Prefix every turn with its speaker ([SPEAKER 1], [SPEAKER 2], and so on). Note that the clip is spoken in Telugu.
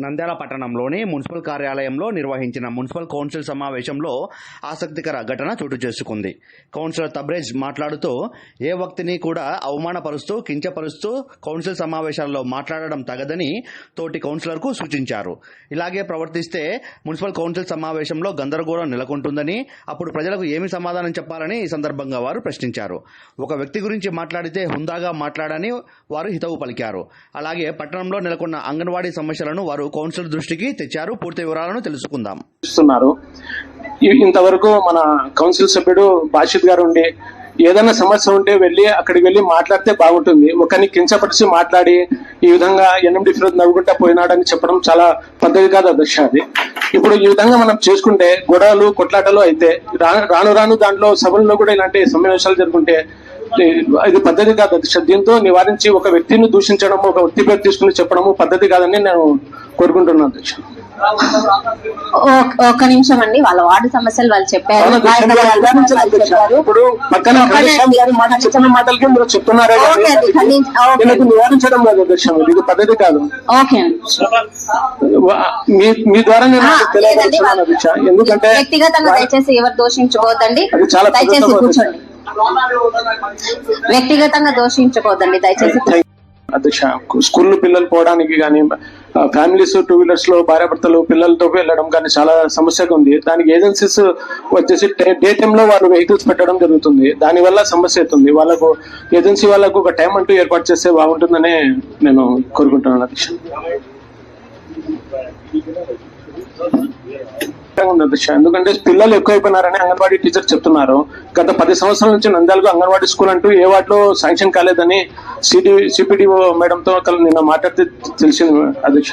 [SPEAKER 1] నంద్యాల పట్టణంలోని మున్సిపల్ కార్యాలయంలో నిర్వహించిన మున్సిపల్ కౌన్సిల్ సమావేశంలో ఆసక్తికర ఘటన చోటు చేసుకుంది. కౌన్సిలర్ తబ్రేజ్ మాట్లాడుతూ ఏ వ్యక్తిని కూడా అవమానపరుస్తూ కించపరుస్తూ కౌన్సిల్ సమావేశాల్లో మాట్లాడడం తగదని తోటి కౌన్సిలర్కు సూచించారు. ఇలాగే ప్రవర్తిస్తే మున్సిపల్ కౌన్సిల్ సమావేశంలో గందరగోళం నెలకొంటుందని అప్పుడు ప్రజలకు ఏమి సమాధానం చెప్పాలని ఈ సందర్భంగా వారు ప్రశ్నించారు. ఒక వ్యక్తి గురించి మాట్లాడితే హుందాగా మాట్లాడని వారు హితవు పలికారు. అలాగే పట్టణంలో నెలకొన్న అంగన్వాడీ సమస్యలను వారు కౌన్సిలర్ దృష్టికి తెచ్చారు. పూర్తి వివరాలను తెలుసుకుందాం.
[SPEAKER 2] ఇస్తున్నారు ఇంతవరకు మన కౌన్సిల్ సభ్యుడు బాషిద్ గారు ఉండి ఏదైనా సమస్య ఉంటే వెళ్ళి అక్కడికి వెళ్ళి మాట్లాడితే బాగుంటుంది. ఒకరిని కించపరిచి మాట్లాడి ఈ విధంగా ఎన్ఎండి ఫిరోజ్ నవ్వుకుంటా పోయినాడని చెప్పడం చాలా పద్ధతి కాదు అధ్యక్ష అది. ఇప్పుడు ఈ విధంగా మనం చేసుకుంటే గొడవలు కొట్లాటలు అయితే రాను రాను దాంట్లో సభల్లో కూడా ఇలాంటి సమావేశాలు జరుగుతుంటే ఇది పద్ధతి కాదు. అధ్యక్ష దీంతో నివారించి ఒక వ్యక్తిని దూషించడము ఒక వ్యక్తి పేరు తీసుకుని చెప్పడము పద్ధతి కాదని నేను కోరుకుంటున్నాను అధ్యక్ష.
[SPEAKER 3] ఒక- ఒక్క నిమిషం అండి. వాళ్ళ వార్డు సమస్యలు వాళ్ళు చెప్పారు.
[SPEAKER 2] ఇప్పుడు పక్కన మాటలకి మీరు చెప్తున్నారే నివారించడం లేదు అధ్యక్ష. మీరు. ఇది పద్ధతి కాదు. మీ మీ ద్వారా నేను ఎందుకంటే
[SPEAKER 3] వ్యక్తిగతంగా దయచేసి ఎవరు దోషించుకోవద్దండి. దయచేసి కూర్చోండి. వ్యక్తిగతంగా దోషించుకోవద్దండి దయచేసి.
[SPEAKER 2] అధ్యక్ష స్కూల్ పిల్లలు పోవడానికి కానీ ఫ్యామిలీస్ టూ వీలర్స్లో భార్యాభర్తలు పిల్లలతో వెళ్ళడం కానీ చాలా సమస్యగా ఉంది. దానికి ఏజెన్సీస్ వచ్చేసి డే టైమ్లో వాళ్ళు వెహికల్స్ పెట్టడం జరుగుతుంది. దాని వల్ల సమస్య అవుతుంది. వాళ్ళకు ఏజెన్సీ వాళ్ళకు ఒక టైం అంటూ ఏర్పాటు చేస్తే బాగుంటుందని నేను కోరుకుంటున్నాను అధ్యక్ష. ఎందుకంటే పిల్లలు ఎక్కువైపోయినారని అంగన్వాడీ టీచర్ చెప్తున్నారు. గత పది సంవత్సరాల నుంచి నంద్యాలకు అంగన్వాడీ స్కూల్ అంటూ ఏ వాటిలో శాంక్షన్ కాలేదని సిడి సిపిడిఓ మేడంతో నిన్న మాట్లాడితే తెలిసింది అధ్యక్ష